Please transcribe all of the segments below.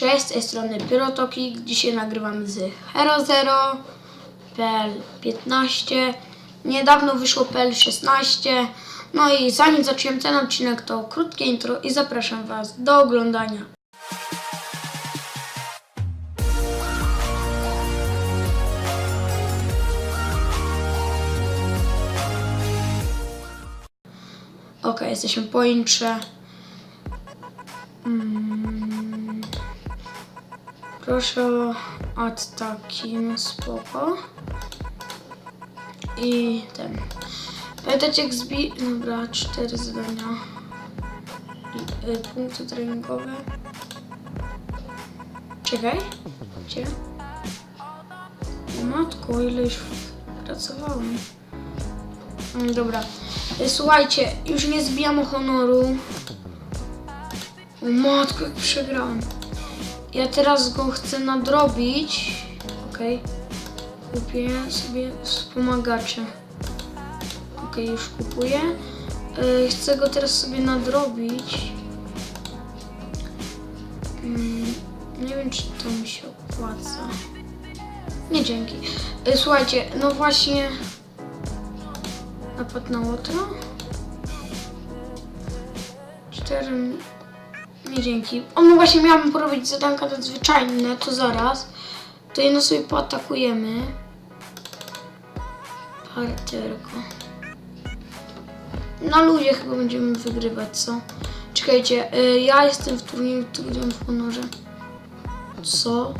Cześć, z tej strony Pyrotoki. Dzisiaj nagrywam z Hero Zero, PL15. Niedawno wyszło PL16. No i zanim zacząłem ten odcinek, to krótkie intro i zapraszam Was do oglądania. Ok, jesteśmy po intrze. Proszę od takim spoko. I ten. Pamiętacie jak zbi... Dobra, cztery zadania. I, y, punkty treningowe. Czekaj. Gdzie? Matko, ile już pracowałem. Mm, Dobra. Y, Słuchajcie, już nie zbijam honoru. Matko, jak przegrałem. Ja teraz go chcę nadrobić. Okej. Kupię sobie wspomagacze. Okej, już kupuję. Y, Chcę go teraz sobie nadrobić. Mm, Nie wiem, czy to mi się opłaca. Nie, dzięki. Y, Słuchajcie, no właśnie... Napad na łotra? Cztery... Nie dzięki. O, no właśnie miałam porobić zadanka nadzwyczajne, to zaraz. To jedno sobie poatakujemy. Parterko. Na ludzie chyba będziemy wygrywać, co? Czekajcie, y, ja jestem w turnieju tygodniowym w honorze. Co?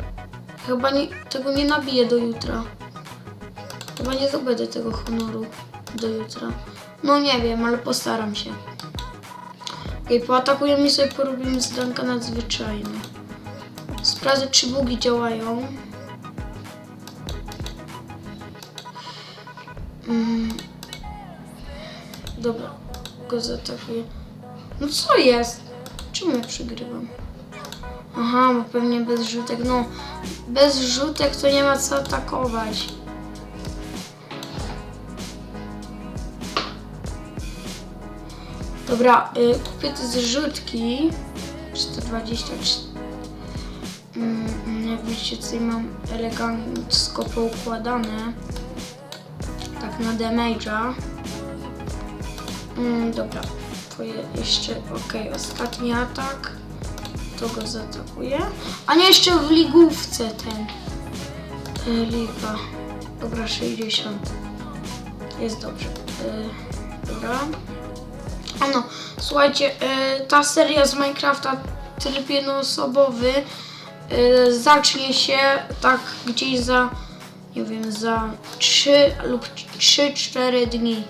Chyba nie, tego nie nabiję do jutra. Chyba nie zdobędę tego honoru do jutra. No nie wiem, ale postaram się. Okej, poatakujemy i sobie porobimy zadanka nadzwyczajne. Sprawdzę, czy bugi działają. Mm. Dobra, go zaatakuję. No co jest? Czemu ja przegrywam? Aha, bo pewnie bez rzutek. No, bez rzutek to nie ma co atakować. Dobra, y, kupię te zrzutki. 120. Mm, jak widzicie, tutaj mam elegancko poukładane. Tak na damage'a. Mm, dobra, to je- jeszcze, okej, ostatni atak. To go zaatakuję. A nie, jeszcze w ligówce ten. Y, liga. Dobra, 60. Jest dobrze. Y, dobra. A no, słuchajcie, y, ta seria z Minecrafta tryb jednoosobowy y, zacznie się tak gdzieś za, nie wiem, za 3 lub 3-4 dni.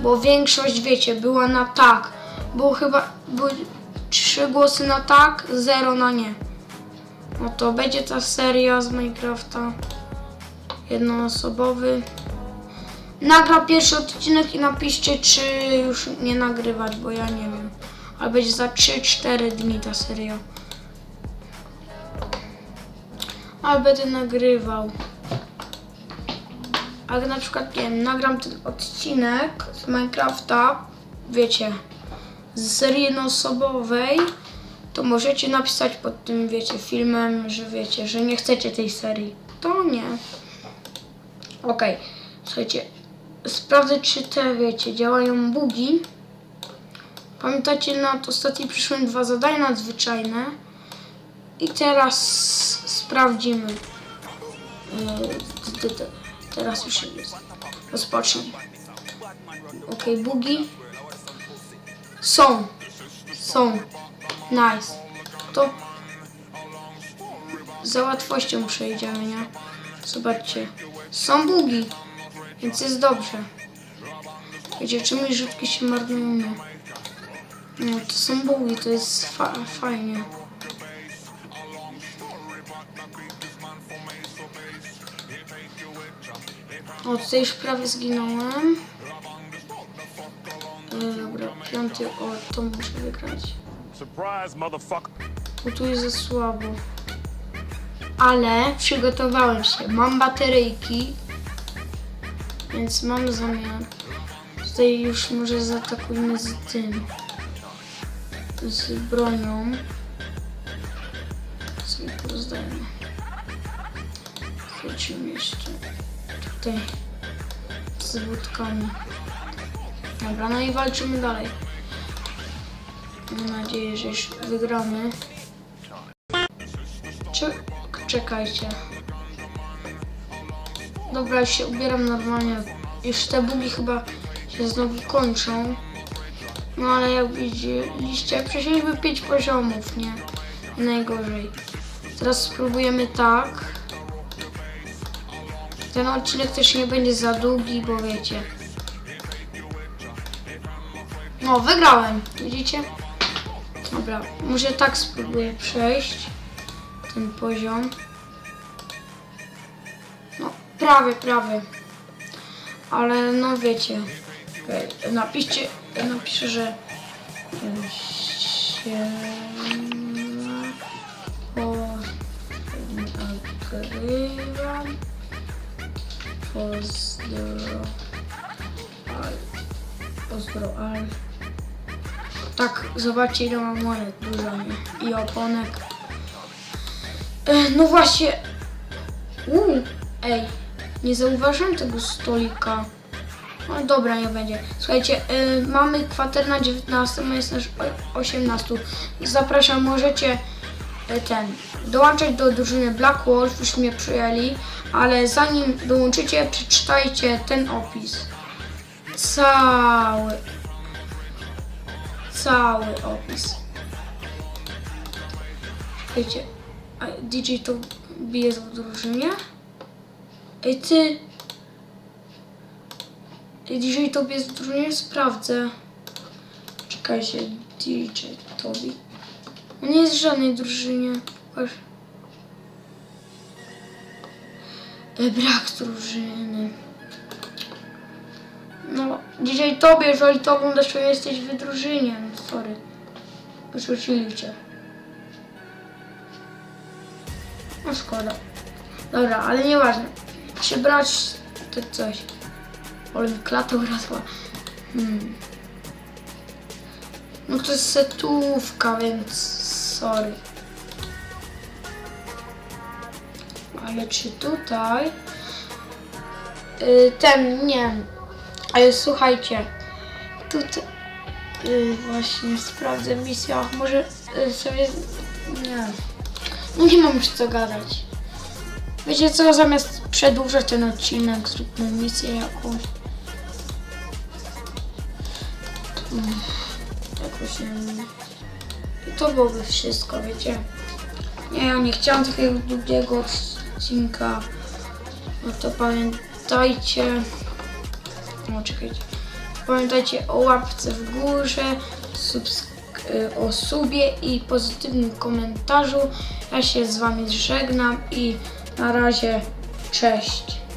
Bo większość, wiecie, była na tak. Było chyba, były 3 głosy na tak, 0 na nie. No to będzie ta seria z Minecrafta jednoosobowy. Nagra pierwszy odcinek i napiszcie, czy już nie nagrywać, bo ja nie wiem. Ale będzie za 3-4 dni ta seria. Ale będę nagrywał. Ale na przykład, nie wiem, nagram ten odcinek z Minecrafta, wiecie, z serii jednoosobowej, to możecie napisać pod tym, wiecie, filmem, że wiecie, że nie chcecie tej serii. To nie. Okej, słuchajcie, sprawdzę, czy te, wiecie, działają bugi. Pamiętacie, na ostatniej przyszły dwa zadania nadzwyczajne. I teraz sprawdzimy. T- teraz już jest. Rozpocznij. Ok, bugi. Są. Są. Nice. To za łatwością przejdziemy, nie? Zobaczcie. Są bugi. Więc jest dobrze. Wiecie, czy mi rzutki się marnują? Nie. No, to są bugi, to jest fa fajnie. O, tutaj już prawie zginąłem. E, Dobra, piąty, o, to muszę wygrać. Bo tu jest za słabo. Ale przygotowałem się. Mam bateryjki. Więc mam zamiar. Tutaj już może zaatakujmy z tym. Z bronią. sobie pozdajmy. Chodźmy jeszcze tutaj z wódkami. Dobra, no i walczymy dalej. Mam nadzieję, że już wygramy. Cze- czekajcie. Dobra, się ubieram normalnie. Już te bugi chyba się znowu kończą. No ale jak widzieliście, przeszliśmy 5 poziomów, nie? Najgorzej. Teraz spróbujemy tak. Ten odcinek też nie będzie za długi, bo wiecie. No, wygrałem, widzicie? Dobra, może tak spróbuję przejść ten poziom. Prawie, prawie. Ale no wiecie. Okej, Napiszcie, napiszę, że się nagrywam. Pozdro. Pozdro. Tak, zobaczcie ile mam monet, dużo? I oponek. E, no właśnie. Uuu, ej, nie zauważyłem tego stolika. No dobra, nie będzie. Słuchajcie, y, mamy kwater na 19, a jest nasz o- 18. Zapraszam, możecie y, ten dołączyć do drużyny Black Wolf, już mnie przyjęli, ale zanim dołączycie, przeczytajcie ten opis. Cały. Cały opis. Wiecie, DJ to bije w drużynie? Ej ty, DJ Tobi jest w drużynie, sprawdzę. Czekajcie, DJ Tobi. On nie jest w żadnej drużynie. Pokaż. E, Brak drużyny. No, DJ Tobie, jeżeli to oglądasz, to jesteś w drużynie. No, sorry. Wyrzucili cię. No szkoda. Dobra, ale nieważne. Się brać to coś. Ale mi klata. Hmm. No to jest setówka, więc sorry. Ale czy tutaj... Y, ten, nie. Ale słuchajcie. Tutaj... y, właśnie sprawdzę misję. Może y, sobie... Nie. No nie mam już co gadać. Wiecie co, zamiast przedłużać ten odcinek, zróbmy misję jakąś. Mm, Jakoś nie wiem. I to byłoby wszystko, wiecie. Nie, ja nie chciałam takiego długiego odcinka. No to pamiętajcie. No czekajcie. Pamiętajcie o łapce w górze, y, o subie i pozytywnym komentarzu. Ja się z wami żegnam i na razie cześć.